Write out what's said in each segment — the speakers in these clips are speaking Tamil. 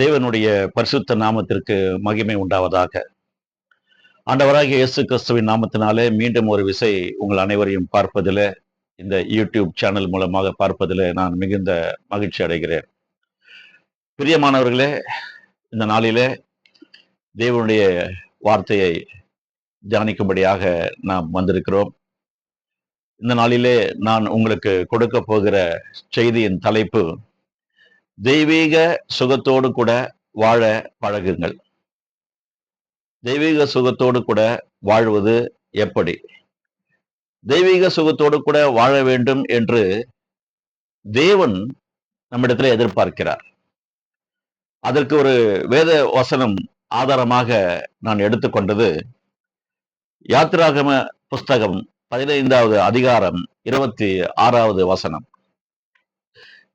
தேவனுடைய பரிசுத்த நாமத்திற்கு மகிமை உண்டாவதாக. ஆண்டவராகிய இயேசு கிறிஸ்துவின் நாமத்தினாலே மீண்டும் ஒரு விசை உங்கள் அனைவரையும் பார்ப்பதில் இந்த யூடியூப் சேனல் மூலமாக பார்ப்பதில் நான் மிகுந்த மகிழ்ச்சி அடைகிறேன். பிரியமானவர்களே இந்த நாளிலே தேவனுடைய வார்த்தையை தியானிக்கும்படியாக நாம் வந்திருக்கிறோம். இந்த நாளிலே நான் உங்களுக்கு கொடுக்க போகிற செய்தியின் தலைப்பு தெய்வீக சுகத்தோடு கூட வாழ பழகுங்கள். தெய்வீக சுகத்தோடு கூட வாழ்வது எப்படி? தெய்வீக சுகத்தோடு கூட வாழ வேண்டும் என்று தேவன் நம்மிடத்தில் எதிர்பார்க்கிறார். அதற்கு ஒரு வேத வசனம் ஆதாரமாக நான் எடுத்துக்கொண்டது யாத்திராகம புஸ்தகம் பதினைந்தாவது அதிகாரம் இருபத்தி ஆறாவது வசனம்.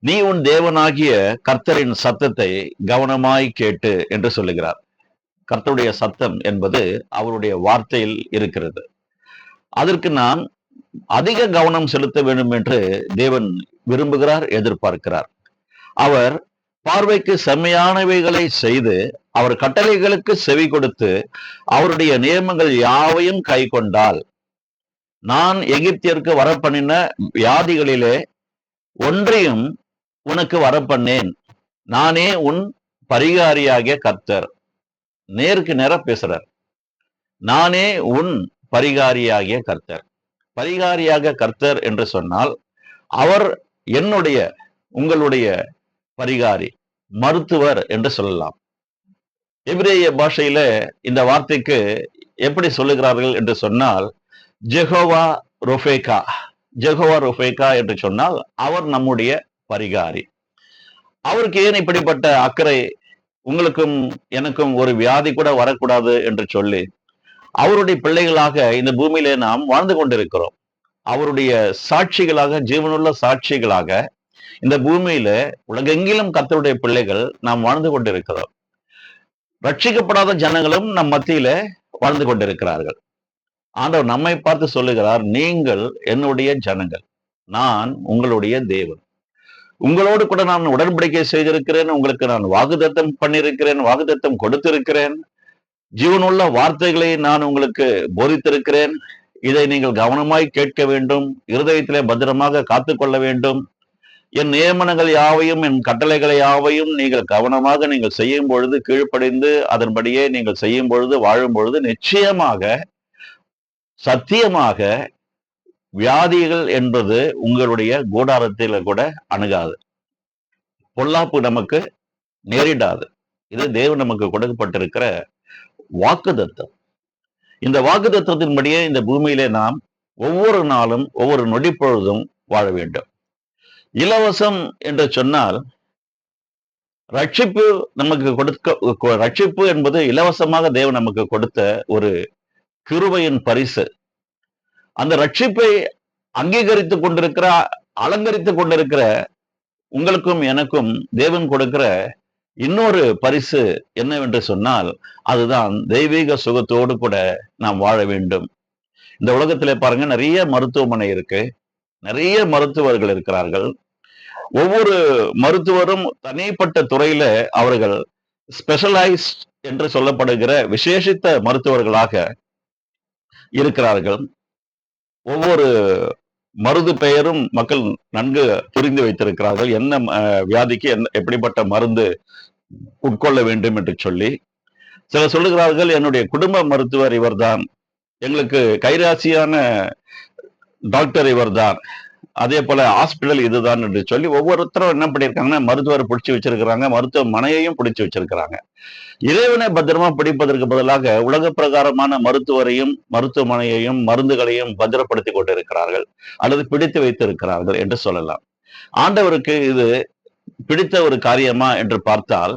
நீ உன் தேவனாகிய கர்த்தரின் சத்தத்தை கவனமாய் கேட்டு என்று சொல்லுகிறார். கர்த்தருடைய சத்தம் என்பது அவருடைய வார்த்தையில் இருக்கிறது. அதற்கு நாம் அதிக கவனம் செலுத்த வேண்டும் என்று தேவன் விரும்புகிறார் எதிர்பார்க்கிறார். அவர் பார்வைக்கு செம்மையானவைகளை செய்து அவர் கட்டளைகளுக்கு செவி கொடுத்து அவருடைய நியமங்கள் யாவையும் கை கொண்டால் நான் எகிப்தியருக்கு வரப்பண்ணின வியாதிகளிலே ஒன்றையும் உனக்கு வரப்பண்ணேன். நானே உன் பரிகாரியாகிய கர்த்தர். நேருக்கு நேர பேசுறார். நானே உன் பரிகாரியாகிய கர்த்தர். பரிகாரியாக கர்த்தர் என்று சொன்னால் அவர் என்னுடைய உங்களுடைய பரிகாரி மருத்துவர் என்று சொல்லலாம். எபிரேய பாஷையில இந்த வார்த்தைக்கு எப்படி சொல்லுகிறார்கள் என்று சொன்னால் ஜெகோவா ரொஃபேகா ஜெகோவா ரொஃபேகா என்று சொன்னால் அவர் நம்முடைய பரிகாரி. அவருக்கு ஏன் இப்படிப்பட்ட அக்கறை? உங்களுக்கும் எனக்கும் ஒரு வியாதி கூட வரக்கூடாது என்று சொல்லி அவருடைய பிள்ளைகளாக இந்த பூமியிலே நாம் வாழ்ந்து கொண்டிருக்கிறோம். அவருடைய சாட்சிகளாக ஜீவனுள்ள சாட்சிகளாக இந்த பூமியில உலகெங்கிலும் கத்தருடைய பிள்ளைகள் நாம் வாழ்ந்து கொண்டிருக்கிறோம். ரட்சிக்கப்படாத ஜனங்களும் நம் மத்தியில வாழ்ந்து கொண்டிருக்கிறார்கள். ஆண்டவர் நம்மை பார்த்து சொல்லுகிறார் நீங்கள் என்னுடைய ஜனங்கள். நான் உங்களுடைய தேவன். உங்களோடு கூட நான் உடன்படிக்கை செய்திருக்கிறேன் உங்களுக்கு நான் வாக்குதத்தம் பண்ணியிருக்கிறேன் வாக்குதத்தம் கொடுத்திருக்கிறேன். ஜீவனுள்ள வார்த்தைகளை நான் உங்களுக்கு போதித்திருக்கிறேன். இதை நீங்கள் கவனமாய் கேட்க வேண்டும் இருதயத்திலே பத்திரமாக காத்துக்கொள்ள வேண்டும். என் நியமனங்கள் யாவையும் என் கட்டளைகளை யாவையும் நீங்கள் கவனமாக நீங்கள் செய்யும் பொழுது கீழ்ப்படைந்து அதன்படியே நீங்கள் செய்யும் பொழுது வாழும் பொழுது நிச்சயமாக சத்தியமாக வியாதிகள் என்பது உங்களுடைய கூடாரத்தில கூட அணுகாது. பொல்லாப்பு நமக்கு நேரிடாது. இது தேவன் நமக்கு கொடுக்கப்பட்டிருக்கிற வாக்குதத்தம் இந்த வாக்குதத்தத்தின்படியே இந்த பூமியிலே நாம் ஒவ்வொரு நாளும் ஒவ்வொரு நொடிப்பொழுதும் வாழ வேண்டும். இலவசம் என்று சொன்னால் ரட்சிப்பு நமக்கு கொடுக்க ரட்சிப்பு என்பது இலவசமாக தேவன் நமக்கு கொடுத்த ஒரு கிருபையின் பரிசு. அந்த ரட்சிப்பை அங்கீகரித்துக் கொண்டிருக்கிற அலங்கரித்துக் கொண்டிருக்கிற உங்களுக்கும் எனக்கும் தேவன் கொடுக்கிற இன்னொரு பரிசு என்னவென்று சொன்னால் அதுதான் தெய்வீக சுகத்தோடு கூட நாம் வாழ வேண்டும். இந்த உலகத்திலே பாருங்க நிறைய மருத்துவமனை இருக்கு. நிறைய மருத்துவர்கள் இருக்கிறார்கள். ஒவ்வொரு மருத்துவரும் தனிப்பட்ட துறையில அவர்கள் ஸ்பெஷலைஸ்ட் என்று சொல்லப்படுகிற விசேஷித்த மருத்துவர்களாக இருக்கிறார்கள். ஒவ்வொரு மருது பெயரும் மக்கள் நன்கு புரிந்து வைத்திருக்கிறார்கள். என்ன வியாதிக்கு என்ன எப்படிப்பட்ட மருந்து உட்கொள்ள வேண்டும் என்று சொல்லி சிலர் சொல்லுகிறார்கள் என்னுடைய குடும்ப மருத்துவர் இவர்தான் எங்களுக்கு கைராசியான டாக்டர் இவர்தான் அதே போல ஹாஸ்பிட்டல் இதுதான் என்று சொல்லி ஒவ்வொருத்தரும் என்ன பண்ணியிருக்காங்கன்னா மருத்துவரை பிடிச்சி வச்சிருக்கிறாங்க மருத்துவமனையையும் பிடிச்சி வச்சிருக்கிறாங்க. இறைவனை பத்திரமா பிடிப்பதற்கு பதிலாக உலக பிரகாரமான மருத்துவரையும் மருத்துவமனையையும் மருந்துகளையும் பத்திரப்படுத்தி கொண்டிருக்கிறார்கள் அல்லது பிடித்து வைத்திருக்கிறார்கள் என்று சொல்லலாம். ஆண்டவருக்கு இது பிடித்த ஒரு காரியமா என்று பார்த்தால்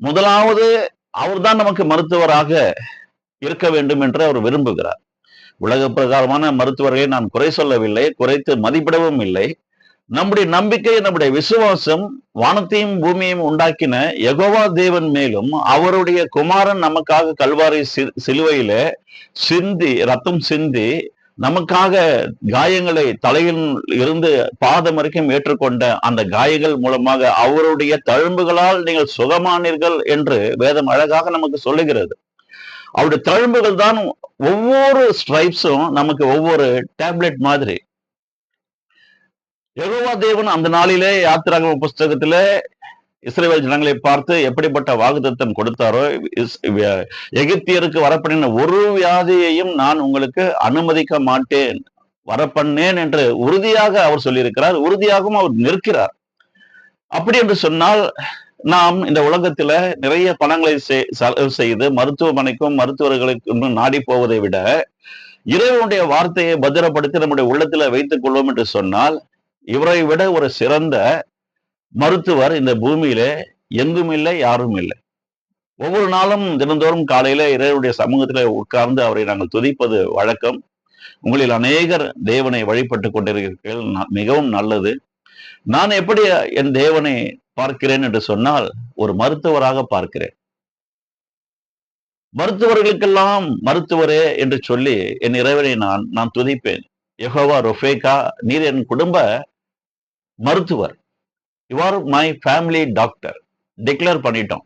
முதலாவது அவர்தான் நமக்கு மருத்துவராக இருக்க வேண்டும் என்று அவர் விரும்புகிறார். உலக பிரகாரமான மருத்துவர்களை நான் குறை சொல்லவில்லை குறைத்து மதிப்பிடவும் இல்லை. நம்முடைய நம்பிக்கை நம்முடைய விசுவாசம் வானத்தையும் பூமியையும் உண்டாக்கின யகோவா தேவன் மேலும் அவருடைய குமாரன் நமக்காக கல்வாரி சிலுவையில சிந்தி ரத்தம் சிந்தி நமக்காக காயங்களை தலையில் இருந்து பாதம் வரைக்கும் ஏற்றுக்கொண்ட அந்த காயங்கள் மூலமாக அவருடைய தழும்புகளால் நீங்கள் சுகமானீர்கள் என்று வேதம் அழகாக நமக்கு சொல்லுகிறது. அவருடைய தழும்புகள் தான் ஒவ்வொரு ஸ்ட்ரைப்ஸும் நமக்கு ஒவ்வொரு டேப்லெட் மாதிரி. யெகோவா தேவன் அந்த நாளிலே யாத்திராக புஸ்தகத்துல இஸ்ரேல் ஜனங்களை பார்த்து எப்படிப்பட்ட வாக்குத்தத்தம் கொடுத்தாரோ எகிப்தியருக்கு வரப்பண்ணின ஒரு வியாதியையும் நான் உங்களுக்கு அனுமதிக்க மாட்டேன். வரப்பண்ணேன் என்று உறுதியாக அவர் சொல்லியிருக்கிறார். உறுதியாகவும் அவர் நிற்கிறார். அப்படி என்று சொன்னால் நாம் இந்த உலகத்துல நிறைய பணங்களை செலவு செய்து மருத்துவமனைக்கும் மருத்துவர்களுக்கும் நாடி போவதை விட இறைவனுடைய வார்த்தையை பத்திரப்படுத்தி நம்முடைய உள்ளத்துல வைத்துக் கொள்வோம் என்று சொன்னால் இவரை விட ஒரு சிறந்த மருத்துவர் இந்த பூமியில எங்கும் இல்லை யாரும் இல்லை. ஒவ்வொரு நாளும் தினந்தோறும் காலையில இறைவனுடைய சமூகத்திலே உட்கார்ந்து அவரை நாங்கள் துதிப்பது வழக்கம். உங்களில் அநேகர் தேவனை வழிபட்டு கொண்டிருக்கிறீர்கள். ந- மிகவும் நல்லது. நான் எப்படி என் தேவனை பார்க்கிறேன் என்று சொன்னால் ஒரு மருத்துவராக பார்க்கிறேன். மருத்துவர்களுக்கெல்லாம் மருத்துவரே என்று சொல்லி என் இறைவனை நான் நான் துதிப்பேன். யெகோவா ரொஃபேகா நீர் என் குடும்ப மருத்துவர். You are my family doctor declare பண்ணிட்டோம்.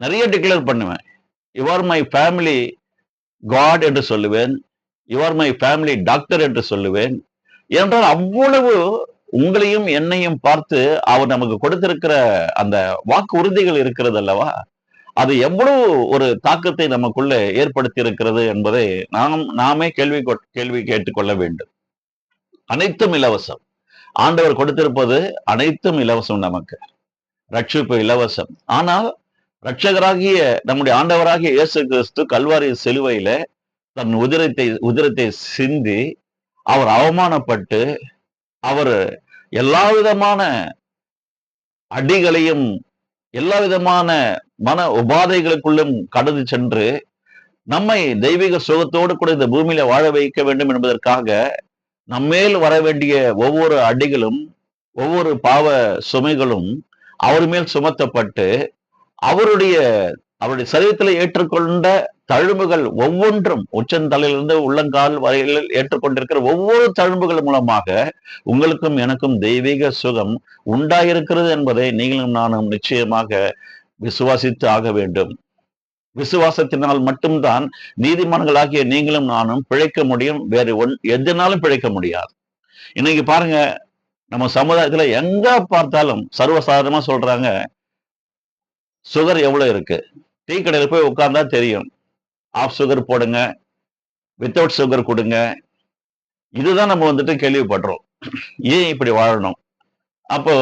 நிறைய டிக்ளேர் பண்ணுவேன். You are my family god என்று சொல்லுவேன். You are my family doctor என்று சொல்லுவேன். என்றால் அவ்வளவு உங்களையும் என்னையும் பார்த்து அவர் நமக்கு கொடுத்திருக்கிற அந்த வாக்கு உறுதிகள் இருக்கிறது அல்லவா? அது எவ்வளவு ஒரு தாக்கத்தை நமக்குள்ள ஏற்படுத்தி இருக்கிறது என்பதை நாம் நாமே கேள்வி கேள்வி கேட்டுக்கொள்ள வேண்டும். அனைத்தும் இலவசம். ஆண்டவர் கொடுத்திருப்பது அனைத்தும் இலவசம் நமக்கு. ரட்சிப்பு இலவசம். ஆனால் ரட்சகராகிய நம்முடைய ஆண்டவராகிய இயேசு கிறிஸ்து கல்வாரி சிலுவையில தன் உதிரத்தை உதிரத்தை சிந்தி அவர் அவமானப்பட்டு அவர் எல்லா விதமான அடிகளையும் எல்லா விதமான மன உபாதைகளுக்குள்ளும் கடந்து சென்று நம்மை தெய்வீக சுகத்தோடு கூட இந்த பூமியில வாழ வைக்க வேண்டும் என்பதற்காக நம்மேல் வர வேண்டிய ஒவ்வொரு அடிகளும் ஒவ்வொரு பாவ சுமைகளும் அவர் மேல் சுமத்தப்பட்டு அவருடைய அவருடைய சரீரத்தில் ஏற்றுக்கொண்ட தழும்புகள் ஒவ்வொன்றும் உச்சந்தலையிலிருந்து உள்ளங்கால் வரையில் ஏற்றுக்கொண்டிருக்கிற ஒவ்வொரு தழும்புகள் மூலமாக உங்களுக்கும் எனக்கும் தெய்வீக சுகம் உண்டாயிருக்கிறது என்பதை நீங்களும் நானும் நிச்சயமாக விசுவாசித்து ஆக வேண்டும். விசுவாசத்தினால் மட்டும்தான் நீதிமான்களாகிய நீங்களும் நானும் பிழைக்க முடியும். வேறு ஒன் எதனாலும் பிழைக்க முடியாது. இன்னைக்கு பாருங்க நம்ம சமுதாயத்துல எங்க பார்த்தாலும் சர்வசாதாரணமா சொல்றாங்க சுகர் எவ்வளவு இருக்கு? டீ கடையில போய் உட்கார்ந்தா தெரியும். ஆஃப் சுகர் போடுங்க வித்தவுட் சுகர் கொடுங்க. இதுதான் நம்ம வந்துட்டு கேள்விப்படுறோம். ஏன் இப்படி வாழணும்? அப்போ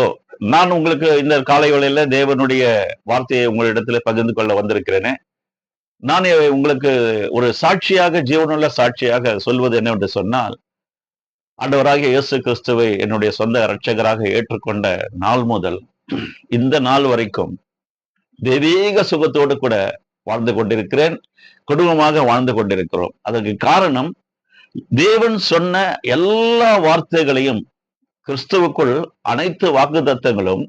நான் உங்களுக்கு இந்த காலை வேளையில தேவனுடைய வார்த்தையை உங்களிடத்துல பகிர்ந்து கொள்ள வந்திருக்கிறேனே. நான் உங்களுக்கு ஒரு சாட்சியாக ஜீவனுள்ள சாட்சியாக சொல்வது என்னவென்று சொன்னால் ஆண்டவராகிய இயேசு கிறிஸ்துவை என்னுடைய சொந்த இரட்சகராக ஏற்றுக்கொண்ட நாள் முதல் இந்த நாள் வரைக்கும் தெய்வீக சுகத்தோடு கூட வாழ்ந்து கொண்டிருக்கிறேன். குடும்பமாக வாழ்ந்து கொண்டிருக்கிறோம். அதற்கு காரணம் தேவன் சொன்ன எல்லா வார்த்தைகளையும் கிறிஸ்துவுக்குள் அனைத்து வாக்குத்தத்தங்களும்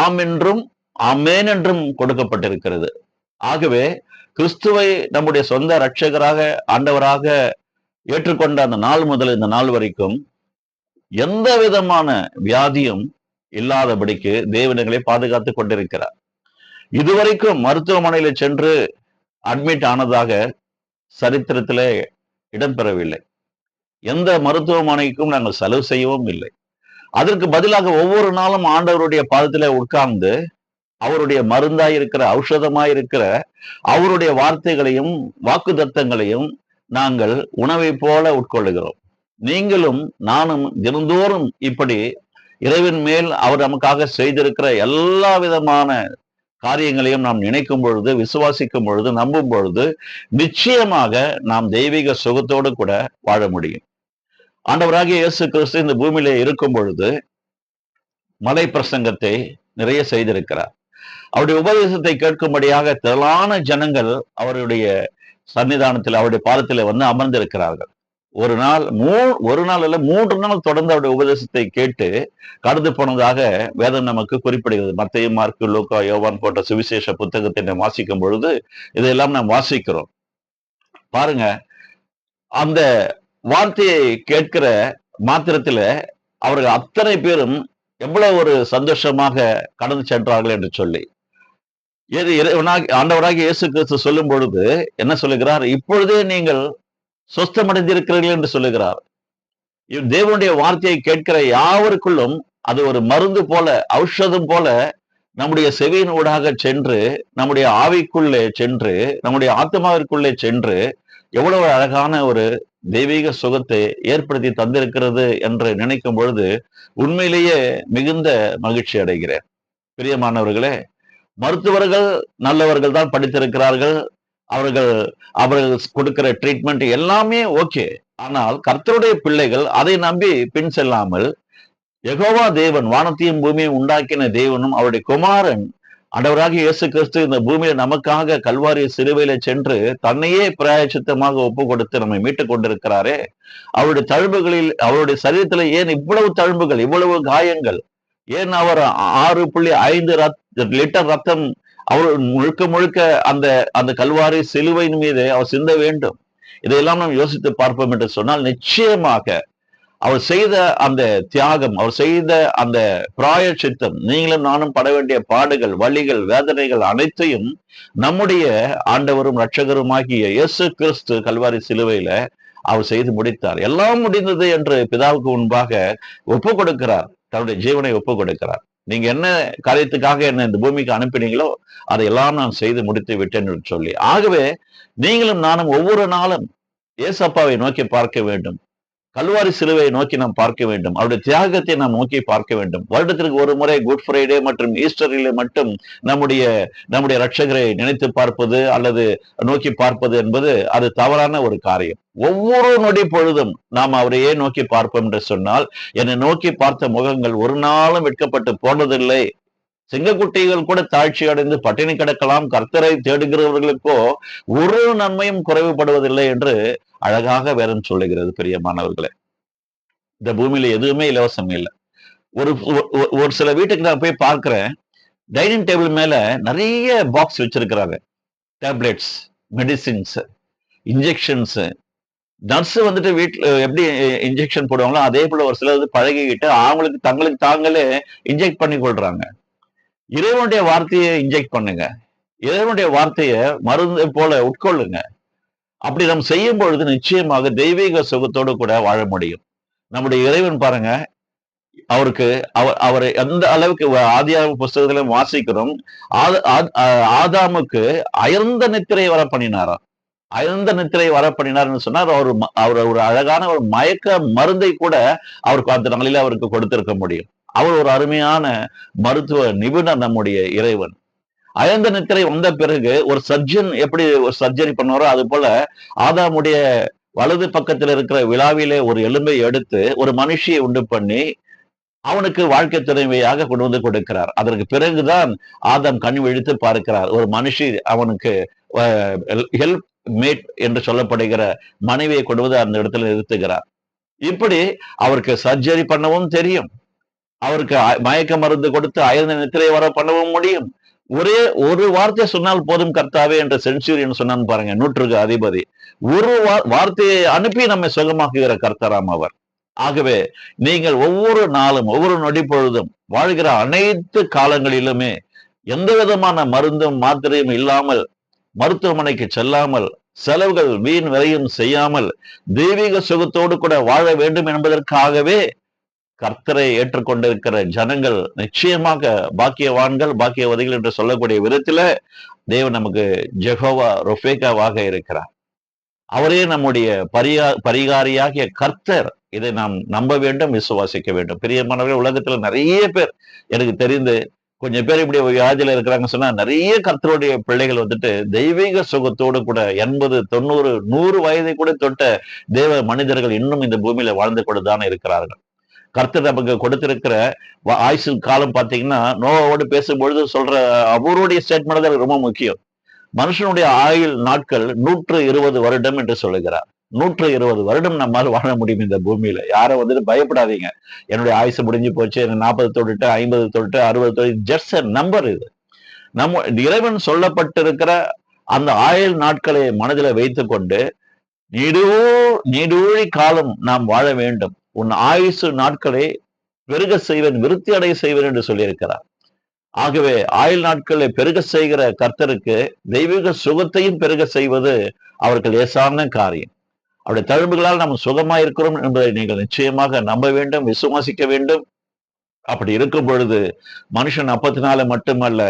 ஆம் என்றும் ஆமேன் என்றும் கொடுக்கப்பட்டிருக்கிறது. ஆகவே கிறிஸ்துவை நம்முடைய சொந்த இரட்சகராக ஆண்டவராக ஏற்றுக்கொண்ட அந்த நாள் முதல் இந்த நாள் வரைக்கும் எந்த விதமான வியாதியும் இல்லாதபடிக்கு தேவனங்களை பாதுகாத்து கொண்டிருக்கிறார். இதுவரைக்கும் மருத்துவமனையில சென்று அட்மிட் ஆனதாக சரித்திரத்தில் இடம்பெறவில்லை. எந்த மருத்துவமனைக்கும் நாங்கள் செலவு செய்யவும் இல்லை. அதற்கு பதிலாக ஒவ்வொரு நாளும் ஆண்டவருடைய பாதத்தில் உட்கார்ந்து அவருடைய மருந்தாய் இருக்கிற ஔஷதமாய் இருக்கிற அவருடைய வார்த்தைகளையும் வாக்குத்தத்தங்களையும் நாங்கள் உணவை போல உட்கொள்ளுகிறோம். நீங்களும் நானும் தினந்தோறும் இப்படி இறைவன் மேல் அவர் நமக்காக செய்திருக்கிற எல்லா விதமான காரியங்களையும் நாம் நினைக்கும் பொழுது விசுவாசிக்கும் பொழுது நம்பும் பொழுது நிச்சயமாக நாம் தெய்வீக சுகத்தோடு கூட வாழ முடியும். ஆண்டவராகிய இயேசு கிறிஸ்து இந்த பூமியிலே இருக்கும் பொழுது மலை பிரசங்கத்தை நிறைய செய்திருக்கிறார். அவருடைய உபதேசத்தை கேட்கும்படியாக திரளான ஜனங்கள் அவருடைய சன்னிதானத்தில் அவருடைய பாதத்தில் வந்து அமர்ந்திருக்கிறார்கள். ஒரு நாள் மூ ஒரு நாள் அல்ல மூன்று நாள் தொடர்ந்து அவருடைய உபதேசத்தை கேட்டு கடந்து போனதாக வேதம் நமக்கு குறிப்பிடுகிறது. மத்திய மார்க்கு லோகா யோவான் போன்ற சுவிசேஷ புத்தகத்தை நாம் வாசிக்கும் பொழுது இதையெல்லாம் நாம் வாசிக்கிறோம். பாருங்க அந்த வார்த்தையை கேட்கிற மாத்திரத்துல அவர்கள் அத்தனை பேரும் எவ்வளவு ஒரு சந்தோஷமாக கடந்து சென்றார்கள் என்று சொல்லி. இது இறைவனாக- ஆண்டவராக இயேசு கிறிஸ்து சொல்லும் பொழுது என்ன சொல்லுகிறார்? இப்பொழுதே நீங்கள் சொஸ்தமடைந்திருக்கிறீர்கள் என்று சொல்லுகிறார். இவ் தேவனுடைய வார்த்தையை கேட்கிற யாவருக்குள்ளும் அது ஒரு மருந்து போல ஔஷதம் போல நம்முடைய செவியின் ஊடாக சென்று நம்முடைய ஆவிக்குள்ளே சென்று நம்முடைய ஆத்மாவிற்குள்ளே சென்று எவ்வளவு அழகான ஒரு தெய்வீக சுகத்தை ஏற்படுத்தி தந்திருக்கிறது என்று நினைக்கும் பொழுது உண்மையிலேயே மிகுந்த மகிழ்ச்சி அடைகிறேன். பிரியமானவர்களே மருத்துவர்கள் நல்லவர்கள் தான் படித்திருக்கிறார்கள். அவர்கள் அவர்கள் கொடுக்கிற ட்ரீட்மெண்ட் எல்லாமே ஓகே ஆனால் கர்த்தருடைய பிள்ளைகள் அதை நம்பி பின் செல்லாமல் எகோவா தேவன் வானத்தையும் பூமியும் உண்டாக்கின தேவனும் அவருடைய குமாரன் அடவராக இயேசு கிறிஸ்து இந்த பூமியில நமக்காக கல்வாரி சிலுவையில சென்று தன்னையே பிராயச்சித்தமாக ஒப்பு கொடுத்து நம்மை மீட்டுக் கொண்டிருக்கிறாரே அவருடைய தழும்புகளில் அவருடைய சரீரத்துல ஏன் இவ்வளவு தழும்புகள் இவ்வளவு காயங்கள்? ஏன் அவர் ஆறு புள்ளி ஐந்து ரத்- லிட்டர் ரத்தம் அவர் முழுக்க முழுக்க அந்த அந்த கல்வாரி சிலுவையின் மீது அவர் சிந்த வேண்டும். இதையெல்லாம் நாம் யோசித்து பார்ப்போம் என்று சொன்னால் நிச்சயமாக அவர் செய்த அந்த தியாகம் அவர் செய்த அந்த பிராயச்சித்தம் நீங்களும் நானும் பட வேண்டிய பாடுகள் வழிகள் வேதனைகள் அனைத்தையும் நம்முடைய ஆண்டவரும் இரட்சகருமாகிய இயேசு கிறிஸ்து கல்வாரி சிலுவையில அவர் செய்து முடித்தார். எல்லாம் முடிந்தது என்று பிதாவுக்கு முன்பாக ஒப்பு கொடுக்கிறார் தன்னுடைய ஜீவனை ஒப்பு கொடுக்கிறார் நீங்க என்ன காரியத்துக்காக என்ன இந்த பூமிக்கு அனுப்பினீங்களோ அதையெல்லாம் நான் செய்து முடித்து விட்டேன் என்று சொல்லி. ஆகவே நீங்களும் நானும் ஒவ்வொரு நாளும் ஏசப்பாவை நோக்கி பார்க்க வேண்டும். கல்வாரி சிலுவையை நோக்கி நாம் பார்க்க வேண்டும். அவருடைய தியாகத்தை நாம் நோக்கி பார்க்க வேண்டும். வருடத்திற்கு ஒரு முறை குட் ஃப்ரைடே மற்றும் ஈஸ்டரிலே மட்டும் நம்முடைய நம்முடைய ரட்சகரை நினைத்து பார்ப்பது அல்லது நோக்கி பார்ப்பது என்பது அது தவறான ஒரு காரியம். ஒவ்வொரு நொடி பொழுதும் நாம் அவரையே நோக்கி பார்ப்போம் என்று சொன்னால் என்னை நோக்கி பார்த்த முகங்கள் ஒரு நாளும் வெட்கப்பட்டு போனதில்லை. சிங்கக்குட்டிகள் கூட தாழ்ச்சி அடைந்து பட்டினி கிடக்கலாம் கர்த்தரை தேடுகிறவர்களுக்கோ ஒரு நன்மையும் குறைவுபடுவதில்லை என்று அழகாக வேதம் சொல்லுகிறது பிரியமானவர்களே. இந்த பூமியில எதுவுமே இலவசம் இல்லை. ஒரு ஒரு- சில வீட்டுக்கு நான் போய் பார்க்கிறேன். டைனிங் டேபிள் மேல நிறைய பாக்ஸ் வச்சிருக்கிறாங்க. Tablets medicines injections. நர்ஸ் வந்துட்டு வீட்டில் எப்படி இன்ஜெக்ஷன் போடுவாங்களோ அதே போல ஒரு சிலர் வந்து பழகிக்கிட்டு அவங்களுக்கு தங்களுக்கு தாங்களே இன்ஜெக்ட் பண்ணி கொள்றாங்க. இறைவனுடைய வார்த்தையை இன்ஜெக்ட் பண்ணுங்க. இறைவனுடைய வார்த்தையை மருந்து போல உட்கொள்ளுங்க. அப்படி நம்ம செய்யும் பொழுது நிச்சயமாக தெய்வீக சுகத்தோடு கூட வாழ முடியும். நம்முடைய இறைவன் பாருங்க அவருக்கு அவர் அவரை எந்த அளவுக்கு ஆதியாம புஸ்தகத்திலும் வாசிக்கிறோம் ஆத- ஆதாமுக்கு அயர்ந்த நித்திரை வர பண்ணினாராம். அயர்ந்த நித்திரை வர பண்ணினார்னு சொன்னார். அவர் அவர் ஒரு அழகான ஒரு மயக்க மருந்தை கூட அவருக்கு அந்த நாளில அவருக்கு கொடுத்திருக்க முடியும். அவர் ஒரு அருமையான மருத்துவ நிபுணர் நம்முடைய இறைவன். அயர்ந்த நித்திரை வந்த பிறகு ஒரு சர்ஜன் எப்படி ஒரு சர்ஜரி பண்ணுவாரோ அது போல ஆதாமுடைய வலது பக்கத்தில் இருக்கிற விழாவிலே ஒரு எலும்பை எடுத்து ஒரு மனுஷியை உண்டு பண்ணி அவனுக்கு வாழ்க்கை துணைவையாக கொண்டு வந்து கொடுக்கிறார். அதற்கு பிறகுதான் ஆதாம் கண் விழித்து பார்க்கிறார். ஒரு மனுஷி அவனுக்கு ஹெல்ப் மேட் என்று சொல்லப்படுகிற மனைவியை கொண்டு வந்து அந்த இடத்துல நிறுத்துகிறார். இப்படி அவருக்கு சர்ஜரி பண்ணவும் தெரியும். அவருக்கு மயக்க மருந்து கொடுத்து அயர்ந்த நித்திரை வர பண்ணவும் முடியும். ஒரே ஒரு வார்த்தை சொன்னால் போதும் கர்த்தாவே என்ற சென்சூரியன் சொன்னான்னு பாருங்க நூற்றுக்கு அதிபதி. ஒரு வா- வார்த்தையை அனுப்பி நம்மை சுகமாக்குகிற கர்த்தராம் அவர். ஆகவே நீங்கள் ஒவ்வொரு நாளும் ஒவ்வொரு நொடி பொழுதும் வாழ்கிற அனைத்து காலங்களிலுமே எந்த விதமான மருந்தும் மாத்திரையும் இல்லாமல் மருத்துவமனைக்கு செல்லாமல் செலவுகள் வீண் விரையும் செய்யாமல் தெய்வீக சுகத்தோடு கூட வாழ வேண்டும் என்பதற்காகவே கர்த்தரை ஏற்றுக்கொண்டிருக்கிற ஜனங்கள் நிச்சயமாக பாக்கியவான்கள் பாக்கியவதிகள் என்று சொல்லக்கூடிய விதத்துல தேவன் நமக்கு ஜெகோவா ரொஃபேகாவாக இருக்கிறார். அவரே நம்முடைய பரியா பரிகாரியாகிய கர்த்தர். இதை நாம் நம்ப வேண்டும் விசுவாசிக்க வேண்டும். பிரியமானவர்கள் உலகத்துல நிறைய பேர் எனக்கு தெரிந்து கொஞ்சம் பேர் இப்படி வியாதியில இருக்கிறாங்க சொன்னா நிறைய கர்த்தருடைய பிள்ளைகள் வந்துட்டு தெய்வீக சுகத்தோடு கூட எண்பது தொண்ணூறு நூறு வயதை கூட தொட்ட தேவ மனிதர்கள் இன்னும் இந்த பூமியில வாழ்ந்து கொண்டுதான் இருக்கிறார்கள். கர்த்தர் நமக்கு கொடுத்திருக்கிற வ- ஆயுசு காலம் பார்த்தீங்கன்னா நோவோடு பேசும்பொழுது சொல்ற அவருடைய ஸ்டேட்மெண்ட் தான் ரொம்ப முக்கியம். மனுஷனுடைய ஆயுள் நாட்கள் நூற்று இருபது வருடம் என்று சொல்லுகிறார். நூற்று இருபது வருடம் நம்மால் வாழ முடியும் இந்த பூமியில. யாரும் வந்துட்டு பயப்படாதீங்க. என்னுடைய ஆயுசு முடிஞ்சு போச்சு நாற்பது தொட்டுட்டு ஐம்பது தொட்டு அறுபது தொட்டு ஜஸ்ட் நம்பர் இது. நம்ம இறைவன் சொல்லப்பட்டிருக்கிற அந்த ஆயுள் நாட்களை மனதில் வைத்துக்கொண்டு நீடூ நீடூழி காலம் நாம் வாழ வேண்டும். உன் ஆயுசு நாட்களை பெருக செய்வேன் விருத்தி அடைய செய்வேன் என்று சொல்லியிருக்கிறார். ஆகவே ஆயுள் நாட்களை பெருக செய்கிற கர்த்தருக்கு தெய்வீக சுகத்தையும் பெருக செய்வது அவர்கள் லேசான காரியம். அவருடைய தழும்புகளால் நாம் சுகமா இருக்கிறோம் என்பதை நீங்கள் நிச்சயமாக நம்ப வேண்டும் விசுவாசிக்க வேண்டும். அப்படி இருக்கும் பொழுது மனுஷன் அப்பத்தினால மட்டுமல்ல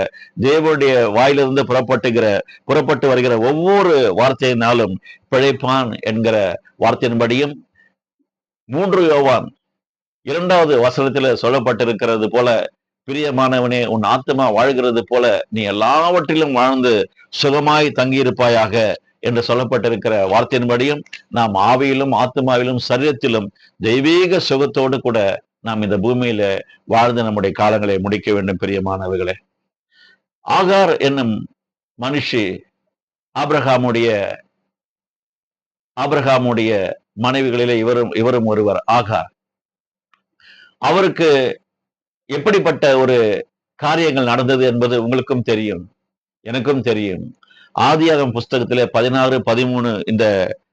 தேவனுடைய வாயிலிருந்து புறப்பட்டுகிற புறப்பட்டு வருகிற ஒவ்வொரு வார்த்தையினாலும் பிழைப்பான் என்கிற வார்த்தையின்படியும் மூன்று யோவான். இரண்டாவது வசனத்துல சொல்லப்பட்டிருக்கிறது போல பிரியமானவனே உன் ஆத்மா வாழ்கிறது போல நீ எல்லாவற்றிலும் வாழ்ந்து சுகமாய் தங்கியிருப்பாயாக என்று சொல்லப்பட்டிருக்கிற வார்த்தையின்படியும் நாம் ஆவியிலும் ஆத்மாவிலும் சரீரத்திலும் தெய்வீக சுகத்தோடு கூட நாம் இந்த பூமியில வாழ்ந்து நம்முடைய காலங்களை முடிக்க வேண்டும் பிரியமானவர்களே. ஆகார் என்னும் மனுஷி ஆப்ரஹாமுடைய ஆபிரகாமுடைய மனைவிகளிலே இவரும் இவரும் ஒருவர் ஆகார். அவருக்கு எப்படிப்பட்ட ஒரு காரியங்கள் நடந்தது என்பது உங்களுக்கும் தெரியும். எனக்கும் தெரியும். ஆதியாகம் புஸ்தகத்திலே பதினாறு பதிமூணு இந்த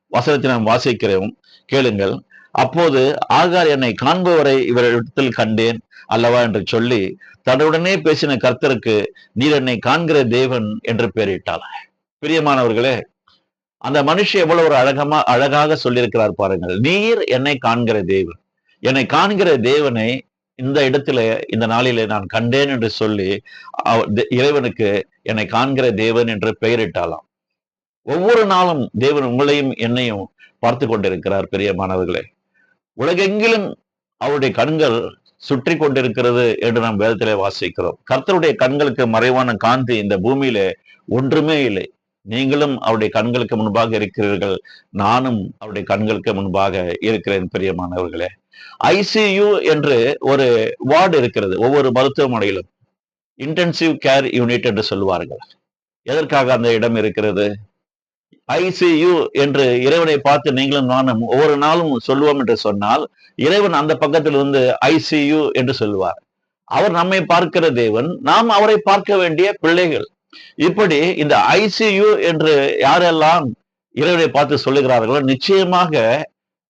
வசனத்தை நாம் வாசிக்கிறோம் கேளுங்கள். அப்போது ஆகார் என்னை காண்பவரை இவரிடத்தில் கண்டேன் அல்லவா என்று சொல்லி தன்னுடனே பேசின கர்த்தருக்கு நீர் என்னை காண்கிற தேவன் என்று பெயரிட்டாள் பிரியமானவர்களே அந்த மனுஷன் எவ்வளவு ஒரு அழகமா அழகாக சொல்லியிருக்கிறார் பாருங்கள். நீர் என்னை காண்கிற தேவன். என்னை காண்கிற தேவனை இந்த இடத்துல இந்த நாளிலே நான் கண்டேன் என்று சொல்லி இறைவனுக்கு என்னை காண்கிற தேவன் என்று பெயரிட்டாலாம். ஒவ்வொரு நாளும் தேவன் உங்களையும் என்னையும் பார்த்து கொண்டிருக்கிறார் பெரிய மாணவர்களே. உலகெங்கிலும் அவருடைய கண்கள் சுற்றி கொண்டிருக்கிறது என்று நாம் வேதத்திலே வாசிக்கிறோம். கர்த்தருடைய கண்களுக்கு மறைவான காந்தி இந்த பூமியிலே ஒன்றுமே இல்லை. நீங்களும் அவருடைய கண்களுக்கு முன்பாக இருக்கிறீர்கள். நானும் அவருடைய கண்களுக்கு முன்பாக இருக்கிறேன் பிரியமானவர்களே. ஐசியு என்று ஒரு வார்டு இருக்கிறது ஒவ்வொரு மருத்துவமனையிலும். இன்டென்சிவ் கேர் யூனிட் என்று சொல்லுவார்கள். எதற்காக அந்த இடம் இருக்கிறது? ஐசியு என்று இறைவனை பார்த்து நீங்களும் நானும் ஒவ்வொரு நாளும் சொல்லுவோம் என்று சொன்னால் இறைவன் அந்த பக்கத்தில் இருந்து ஐசியு என்று சொல்லுவார். அவர் நம்மை பார்க்கிற தேவன் நாம் அவரை பார்க்க வேண்டிய பிள்ளைகள். இப்படி இந்த ஐசியு என்று யாரெல்லாம் இறைவனை பார்த்து சொல்லுகிறார்களோ நிச்சயமாக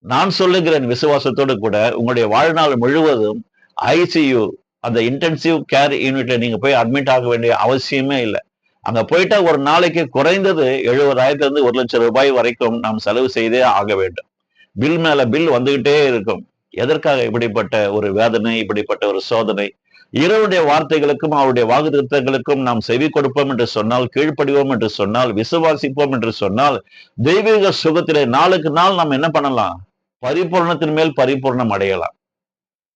நான் சொல்லுகிறேன் விசுவாசத்தோடு கூட உங்களுடைய வாழ்நாள் முழுவதும் ஐசியு அந்த இன்டென்சிவ் கேர் யூனிட்ல நீங்க போய் அட்மிட் ஆக வேண்டிய அவசியமே இல்லை. அங்க போயிட்டா ஒரு நாளைக்கு குறைந்தது எழுபதாயிரத்துல இருந்து ஒரு லட்சம் ரூபாய் வரைக்கும் நாம் செலவு செய்தே ஆக வேண்டும். பில் மேல பில் வந்துகிட்டே இருக்கும். எதற்காக இப்படிப்பட்ட ஒரு வேதனை இப்படிப்பட்ட ஒரு சோதனை? இறைவனுடைய வார்த்தைகளுக்கும் அவருடைய வாக்குத்தத்தங்களுக்கும் நாம் செவி கொடுப்போம் என்று சொன்னால் கீழ்ப்படிவோம் என்று சொன்னால் விசுவாசிப்போம் என்று சொன்னால் தெய்வீக சுகத்திலே நாளுக்கு நாள் நாம் என்ன பண்ணலாம்? பரிபூர்ணத்தின் மேல் பரிபூர்ணம் அடையலாம்.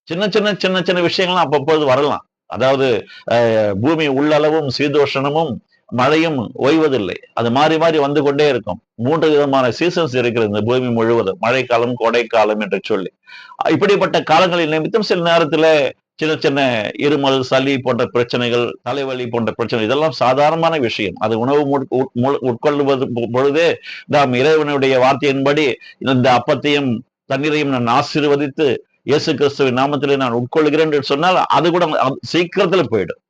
சின்ன சின்ன சின்ன சின்ன விஷயங்கள்லாம் அப்பப்போது வரலாம். அதாவது அஹ், பூமி உள்ளளவும் சீதோஷணமும் மழையும் ஓய்வதில்லை. அது மாறி மாறி வந்து கொண்டே இருக்கும். மூன்று விதமான சீசன்ஸ் இருக்கிறது இந்த பூமி முழுவதும். மழைக்காலம் கோடைக்காலம் என்று சொல்லி. இப்படிப்பட்ட காலங்களில் நிமித்தம் சில நேரத்துல சின்ன சின்ன இருமல் சளி போன்ற பிரச்சனைகள் தலைவலி போன்ற பிரச்சனை இதெல்லாம் சாதாரணமான விஷயம். அது உணவு உட்- உட்கொள்வது பொழுதே நாம் இறைவனுடைய வார்த்தையின்படி இந்த அப்பத்தையும் தண்ணீரையும் நான் ஆசீர்வதித்து இயேசு கிறிஸ்துவின் நாமத்திலே நான் உட்கொள்கிறேன் என்று சொன்னால் அது கூட சீக்கிரத்துல போயிடும்.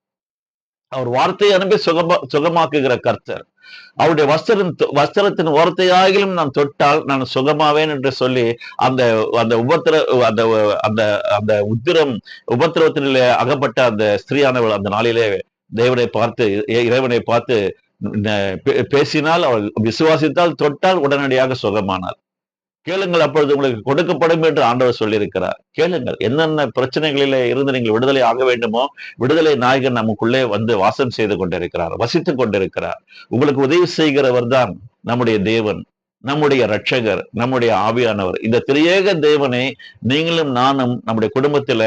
அவர் வார்த்தையை அனுப்பி சுகமா சுகமாக்குகிற கர்த்தர். அவருடைய வஸ்திரம் வஸ்திரத்தின் ஓரத்தையாகிலும் நான் தொட்டால் நான் சுகமாவேன் என்று சொல்லி அந்த அந்த உபத்திர அந்த அந்த அந்த உத்திரம் உபத்திரவத்தினிலே அகப்பட்ட அந்த ஸ்திரீயானவள் அந்த நாளிலே தேவனை பார்த்து இறைவனை பார்த்து பே- பேசினால் அவள் விசுவாசித்தால் தொட்டால் உடனடியாக சுகமானாள். கேளுங்கள் அப்பொழுது உங்களுக்கு கொடுக்கப்படும் என்று ஆண்டவர் சொல்லியிருக்கிறார். கேளுங்கள் என்னென்ன பிரச்சனைகளிலே இருந்து நீங்கள் விடுதலை ஆக வேண்டுமோ விடுதலை நாயகன் நமக்குள்ளே வந்து வாசம் செய்து கொண்டிருக்கிறார் வசித்துக் கொண்டிருக்கிறார். உங்களுக்கு உதவி செய்கிறவர் தான் நம்முடைய தேவன் நம்முடைய ரட்சகர் நம்முடைய ஆவியானவர். இந்த திரியேக தேவனை நீங்களும் நானும் நம்முடைய குடும்பத்தில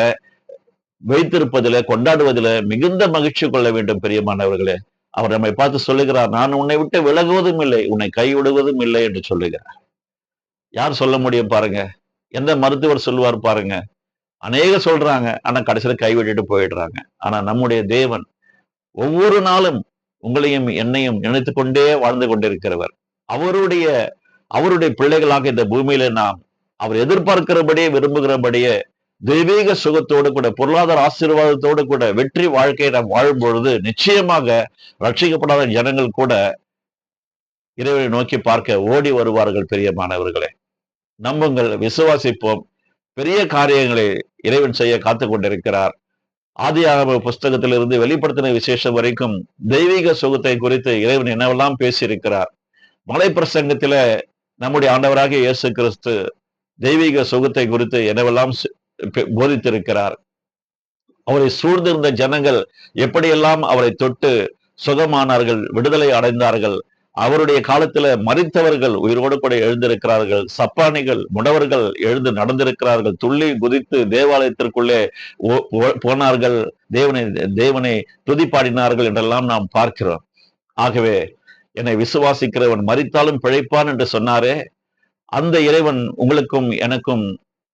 வைத்திருப்பதில கொண்டாடுவதில மிகுந்த மகிழ்ச்சி கொள்ள வேண்டும் பெரியமானவர்களே. அவர் நம்மை பார்த்து சொல்லுகிறார் நான் உன்னை விட்டு விலகுவதும் இல்லை உன்னை கைவிடுவதும் இல்லை என்று சொல்லுகிறார். யார் சொல்ல முடியும் பாருங்க. எந்த மருத்துவர் சொல்லுவார் பாருங்க. அநேக சொல்றாங்க. ஆனா கடைசியில கைவிட்டுட்டு போயிடுறாங்க. ஆனா நம்முடைய தேவன் ஒவ்வொரு நாளும் உங்களையும் என்னையும் நினைத்து கொண்டே வாழ்ந்து கொண்டிருக்கிறவர். அவருடைய அவருடைய பிள்ளைகளாக இந்த பூமியில நாம் அவர் எதிர்பார்க்கிறபடியே விரும்புகிறபடியே தெய்வீக சுகத்தோடு கூட பொருளாதார ஆசீர்வாதத்தோடு கூட வெற்றி வாழ்க்கையை நாம் வாழும் பொழுது நிச்சயமாக ரட்சிக்கப்படாத ஜனங்கள் கூட இறைவனை நோக்கி பார்க்க ஓடி வருவார்கள் பெரியமானவர்களே. நம்புங்கள் விசுவாசிப்போம். பெரிய காரியங்களை இறைவன் செய்ய காத்து கொண்டிருக்கிறார். ஆதியாகம புஸ்தகத்திலிருந்து வெளிப்படுத்தின விசேஷம் வரைக்கும் தெய்வீக சுகத்தை குறித்து இறைவன் என்னவெல்லாம் பேசியிருக்கிறார்? மலை பிரசங்கத்தில நம்முடைய ஆண்டவராக இயேசு கிறிஸ்து தெய்வீக சுகத்தை குறித்து என்னவெல்லாம் போதித்திருக்கிறார்? அவரை சூழ்ந்திருந்த ஜனங்கள் எப்படியெல்லாம் அவரை தொட்டு சுகமானார்கள் விடுதலை அடைந்தார்கள்? அவருடைய காலத்துல மறித்தவர்கள் உயிரோடு கூட எழுந்திருக்கிறார்கள். சப்பானிகள் முடவர்கள் எழுந்து நடந்திருக்கிறார்கள். துள்ளி குதித்து தேவாலயத்திற்குள்ளே போனார்கள். தேவனை தேவனை துதிப்பாடினார்கள் என்றெல்லாம் நாம் பார்க்கிறோம். ஆகவே என்னை விசுவாசிக்கிறவன் மறித்தாலும் பிழைப்பான் என்று சொன்னாரே. அந்த இறைவன் உங்களுக்கும் எனக்கும்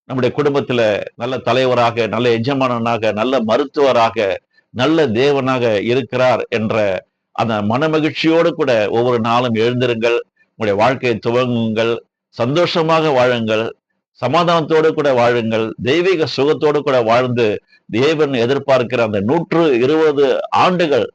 நம்முடைய குடும்பத்துல நல்ல தலைவராக நல்ல எஜமானனாக நல்ல மருத்துவராக நல்ல தேவனாக இருக்கிறார் என்ற அந்த மனமகிழ்ச்சியோடு கூட ஒவ்வொரு நாளும் எழுந்திருங்கள் உங்களுடைய வாழ்க்கையை துவங்குங்கள் சந்தோஷமாக வாழுங்கள் சமாதானத்தோடு கூட வாழுங்கள் தெய்வீக சுகத்தோடு கூட வாழ்ந்து தேவன் எதிர்பார்க்கிற அந்த நூற்று இருபது ஆண்டுகள்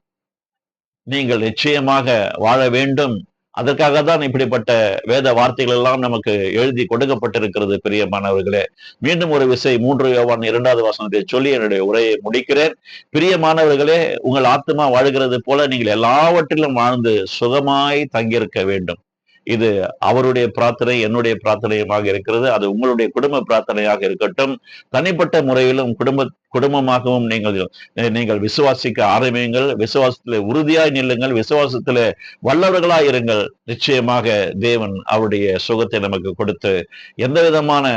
நீங்கள் நிச்சயமாக வாழ வேண்டும். அதற்காக தான் இப்படிப்பட்ட வேத வார்த்தைகள் எல்லாம் நமக்கு எழுதி கொடுக்கப்பட்டிருக்கிறது பிரியமானவர்களே. மீண்டும் ஒரு விசை மூன்று யோவான் இரண்டாவது வசனத்தை சொல்லி என்னுடைய உரையை முடிக்கிறேன். பிரியமானவர்களே உங்கள் ஆத்மா வாழ்கிறது போல நீங்கள் எல்லாவற்றிலும் வாழ்ந்து சுகமாய் தங்கியிருக்க வேண்டும். இது அவருடைய பிரார்த்தனை என்னுடைய பிரார்த்தனையுமாக இருக்கிறது. அது உங்களுடைய குடும்ப பிரார்த்தனையாக இருக்கட்டும். தனிப்பட்ட முறையிலும் குடும்ப குடும்பமாகவும் நீங்கள் நீங்கள் விசுவாசிக்க ஆரம்பியுங்கள். விசுவாசத்தில் உறுதியாய் நில்லுங்கள். விசுவாசத்தில் வல்லவர்களாய் இருங்கள். நிச்சயமாக தேவன் அவருடைய சுகத்தை நமக்கு கொடுத்து எந்த விதமான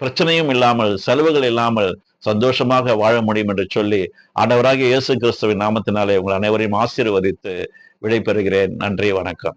பிரச்சனையும் இல்லாமல் செலவுகள் இல்லாமல் சந்தோஷமாக வாழ முடியும் என்று சொல்லி ஆண்டவராகிய இயேசு கிறிஸ்துவின் நாமத்தினாலே உங்கள் அனைவரையும் ஆசீர்வதித்து விடைபெறுகிறேன். நன்றி வணக்கம்.